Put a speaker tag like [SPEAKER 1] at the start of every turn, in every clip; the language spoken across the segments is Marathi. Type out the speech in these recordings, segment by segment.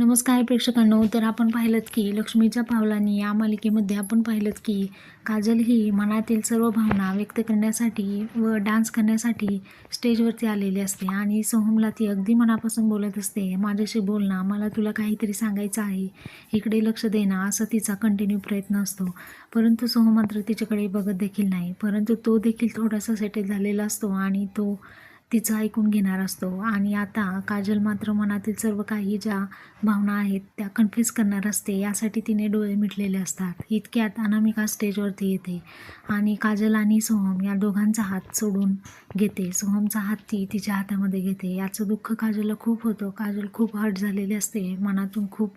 [SPEAKER 1] नमस्कार प्रेक्षकांनो तर आपण पाहिलं की लक्ष्मीच्या पावलांनी या मालिकेमध्ये आपण पाहिलं की काजल ही मनातील सर्व भावना व्यक्त करण्यासाठी व डान्स करण्यासाठी स्टेजवरती आलेली असते आणि सोहमला ती अगदी मनापासून बोलत असते. माझ्याशी बोल ना मला तुला काहीतरी सांगायचं आहे. इकडे लक्ष दे ना असा तिचा कंटिन्यू प्रयत्न असतो. परंतु सोहम मात्र तिच्याकडे बघत देखील नाही. परंतु तो देखील थोडासा सेटल झालेला असतो आणि तो तिचं ऐकून घेणार असतो. आणि आता काजल मात्र मनातील सर्व काही ज्या भावना आहेत त्या कन्फ्यूज करणार असते. यासाठी तिने डोळे मिटलेले असतात. इतक्यात अनामिका स्टेजवरती येते. आणि काजल आणि सोहम या दोघांचा हात सोडून घेते. सोहमचा हात ती तिच्या हातामध्ये घेते. याचं दुःख काजलला खूप होतं. काजल खूप हर्ट झालेली असते. मनातून खूप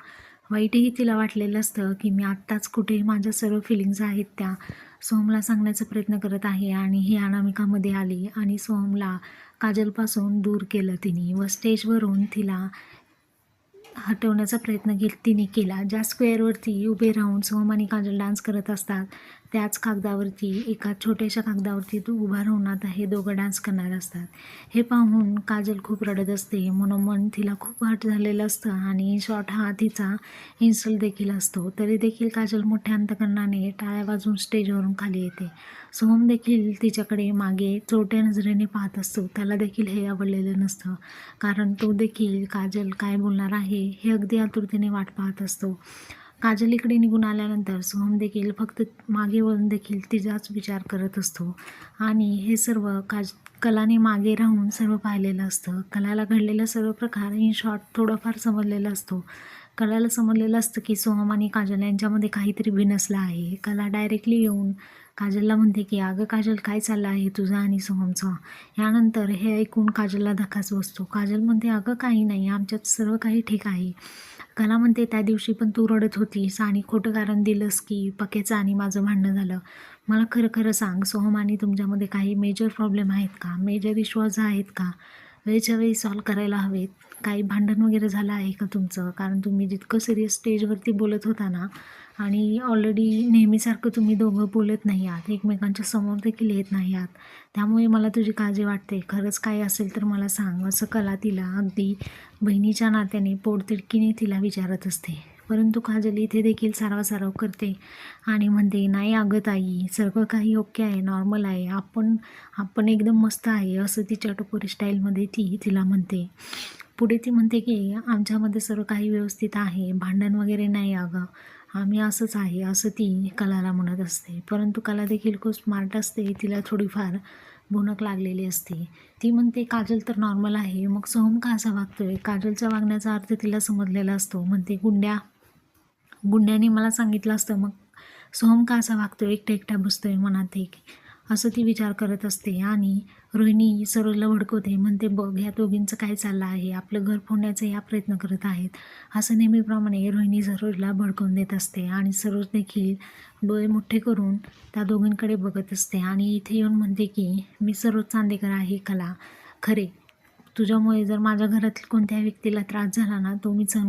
[SPEAKER 1] वाईटही तिला वाटलेलं असतं की मी आत्ताच कुठे माझ्या सर्व फिलिंग्ज आहेत त्या सोहमला सांगण्याचा प्रयत्न करत आहे आणि ही अनामिकामध्ये आली आणि सोहमला काजलपासून दूर केलं तिने व स्टेजवरून तिला हटवण्याचा प्रयत्न के तिने केला. ज्या स्क्वेअरवरती उभे राहून सोहम आणि काजल डान्स करत असतात त्याच कागदावरती एका छोट्याशा कागदावरती तो उभा राहून हे दोघं डान्स करणार असतात. हे पाहून काजल खूप रडत असते. मनोमन तिला खूप हट झालेलं असतं आणि शॉर्ट हा तिचा इन्सल्ट देखील असतो. तरी देखील काजल मोठ्या अंतकरणाने टाळ्या वाजून स्टेजवरून खाली येते. सोहम देखील तिच्याकडे मागे चोट्या नजरेने पाहत असतो. त्याला देखील हे आवडलेलं नसतं. कारण तो देखील काजल काय बोलणार आहे हे अगदी आतुरतेने वाट पाहत असतो. काजल इकडे निघून आल्यानंतर सोहम देखील फक्त मागे वळून देखील तिचाच विचार करत असतो. आणि हे सर्व काज कलाने मागे राहून सर्व पाहिलेलं असतं. कलाला घडलेला सर्व प्रकार इन शॉर्ट थोडंफार समजलेला असतो. कलाला समजलेलं असतं की सोहम आणि काजल यांच्यामध्ये काहीतरी बिनसलं आहे. कला डायरेक्टली येऊन काजलला म्हणते की अगं काजल काय चाललं आहे तुझं आणि सोहमचा? यानंतर हे ऐकून काजलला धक्काच बसतो. काजल म्हणते अगं काही नाही आमच्यात सर्व काही ठीक आहे. कला म्हणते त्या दिवशी पण तू रडत होतीस आणि खोटं कारण दिलंस की पक्याचं आणि माझं भांडणं झालं. मला खरं खरं सांग सोहम आणि तुमच्यामध्ये काही मेजर प्रॉब्लेम आहेत का? मेजर इश्यूज आहेत का? वेळच्या वेळी सॉल्व करायला हवेत. काही भांडण वगैरे झालं आहे का तुमचं? कारण तुम्ही जितकं सिरियस स्टेजवरती बोलत होता ना आणि ऑलरेडी नेहमीसारखं तुम्ही दोघं बोलत नाही आहात. एकमेकांच्या समोर देखील येत नाही आहात. त्यामुळे मला तुझी काळजी वाटते. खरंच काय असेल तर मला सांग. असं कला तिला अगदी बहिणीच्या नात्याने पोटतिडकीने तिला विचारत असते. परंतु काजल इथे देखील सारवासारव करते आणि म्हणते नाही अगं ताई सर्व काही ओके आहे नॉर्मल आहे. आपण आपण एकदम मस्त आहे. असं तिच्या टोपोरी स्टाईलमध्ये ती तिला म्हणते. पुढे ती म्हणते की आमच्यामध्ये सर्व काही व्यवस्थित आहे. भांडण वगैरे नाही अगं. आम्ही असंच आहे. असं ती कलाला म्हणत असते. परंतु कला देखील खूप स्मार्ट असते. तिला थोडीफार भुणक लागलेली असते. ती म्हणते काजल तर नॉर्मल आहे. मग सोहम का असा वागतोय? काजलच्या वागण्याचा अर्थ तिला समजलेला असतो. म्हणते गुंड्या. गुंड्याने मला सांगितलं असतं मग सोहम का असा वागतो एकटा एकटा बसतोय मनात एक असं ती विचार करत असते. आणि रोहिणी सरोजला भडकवते. म्हणते बघ ह्या दोघींचं काय चाललं आहे? आपलं घर फोडण्याचा या प्रयत्न करत आहेत. असं नेहमीप्रमाणे रोहिणी सरोजला भडकवून देत असते. आणि सरोज देखील डोळे मोठे करून त्या दोघींकडे बघत असते. आणि इथे येऊन म्हणते की मी सरोज चांदेकर आहे कला. खरे. तुझ्यामुळे जर माझ्या घरातील कोणत्याही व्यक्तीला त्रास झाला ना तो मी सहन